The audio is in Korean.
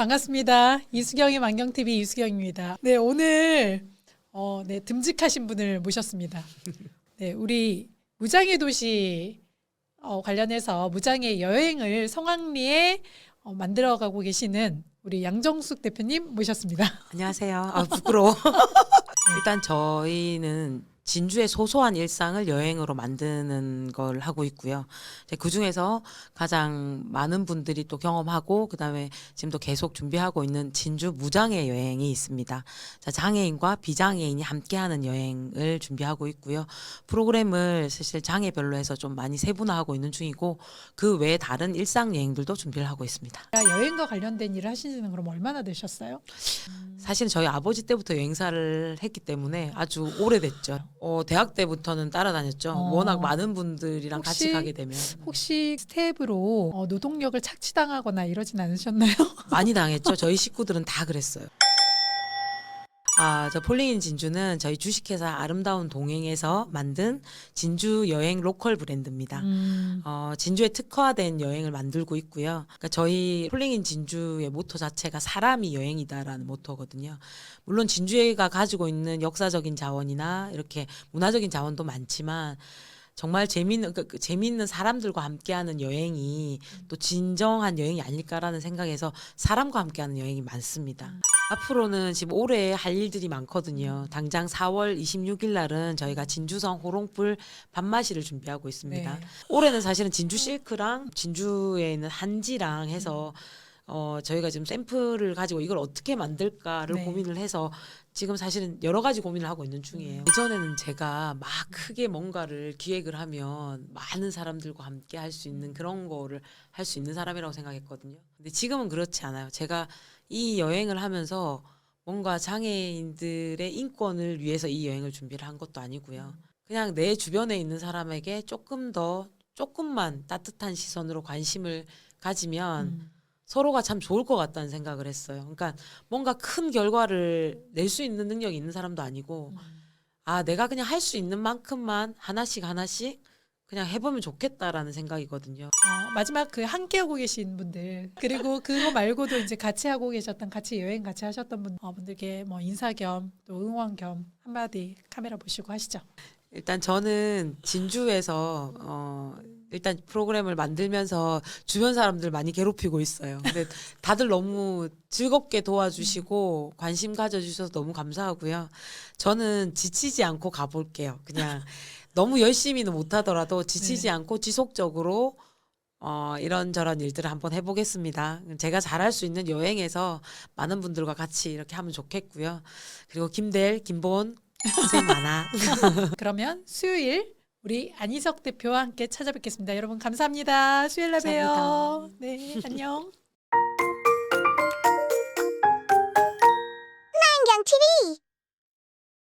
반갑습니다. 이수경의 만경TV 이수경입니다. 네, 오늘 어, 네, 듬직하신 분을 모셨습니다. 네, 우리 무장의 도시 어, 관련해서 무장의 여행을 성황리에 어, 만들어가고 계시는 우리 양정숙 대표님 모셨습니다. 안녕하세요. 아, 부끄러워. 일단 저희는 진주의 소소한 일상을 여행으로 만드는 걸 하고 있고요. 그 중에서 가장 많은 분들이 또 경험하고 그다음에 지금도 계속 준비하고 있는 진주 무장의 여행이 있습니다. 자, 장애인과 비장애인이 함께하는 여행을 준비하고 있고요. 프로그램을 사실 장애별로 해서 좀 많이 세분화하고 있는 중이고 그 외에 다른 일상 여행들도 준비를 하고 있습니다. 여행과 관련된 일을 하신 지는 그럼 얼마나 되셨어요? 사실 저희 아버지 때부터 여행사를 했기 때문에 아주 오래됐죠. 어, 대학 때부터는 따라다녔죠. 어. 워낙 많은 분들이랑 같이 혹시- 가게 되면 혹시 스텝으로 어, 노동력을 착취당하거나 이러진 않으셨나요? 많이 당했죠. 저희 식구들은 다 그랬어요. 아, 저 폴링인 진주는 저희 주식회사 아름다운 동행에서 만든 진주 여행 로컬 브랜드입니다. 음, 어, 진주에 특화된 여행을 만들고 있고요. 그러니까 저희 폴링인 진주의 모토 자체가 사람이 여행이다라는 모토거든요. 물론 진주가 가지고 있는 역사적인 자원이나 이렇게 문화적인 자원도 많지만 정말 재미있는 그, 그 재미있는 사람들과 함께하는 여행이 또 진정한 여행이 아닐까라는 생각에서 사람과 함께하는 여행이 많습니다. 앞으로는 지금 올해 할 일들이 많거든요. 당장 4월 26일 날은 저희가 진주성 호롱불 밤마시를 준비하고 있습니다. 네. 올해는 사실은 진주 실크랑 진주에 있는 한지랑 해서 어 저희가 지금 샘플을 가지고 이걸 어떻게 만들까를 네. 고민을 해서 지금 사실은 여러 가지 고민을 하고 있는 중이에요. 예전에는 제가 막 크게 뭔가를 기획을 하면 많은 사람들과 함께 할 수 있는 그런 거를 할 수 있는 사람이라고 생각했거든요. 근데 지금은 그렇지 않아요. 제가 이 여행을 하면서 뭔가 장애인들의 인권을 위해서 이 여행을 준비를 한 것도 아니고요. 그냥 내 주변에 있는 사람에게 조금 더 조금만 따뜻한 시선으로 관심을 가지면 음. 서로가 참 좋을 것 같다는 생각을 했어요. 그러니까 뭔가 큰 결과를 낼 수 있는 능력이 있는 사람도 아니고 아 내가 그냥 할 수 있는 만큼만 하나씩 하나씩 그냥 해보면 좋겠다라는 생각이거든요. 어, 마지막 그 함께 하고 계신 분들 그리고 그거 말고도 이제 같이 하고 계셨던 같이 여행 같이 하셨던 분, 어, 분들께 뭐 인사 겸 또 응원 겸 한마디 카메라 보시고 하시죠. 일단 저는 진주에서 어 일단 프로그램을 만들면서 주변 사람들 많이 괴롭히고 있어요. 근데 다들 너무 즐겁게 도와주시고 관심 가져주셔서 너무 감사하고요. 저는 지치지 않고 가볼게요. 그냥 너무 열심히는 못하더라도 지치지 네. 않고 지속적으로 어, 이런저런 일들을 한번 해보겠습니다. 제가 잘할 수 있는 여행에서 많은 분들과 같이 이렇게 하면 좋겠고요. 그리고 김델, 김본 고생 많아. 그러면 수요일 우리 안희석 대표와 함께 찾아뵙겠습니다. 여러분 감사합니다. 수요일 날 봬요. 네, 안녕. 안경 TV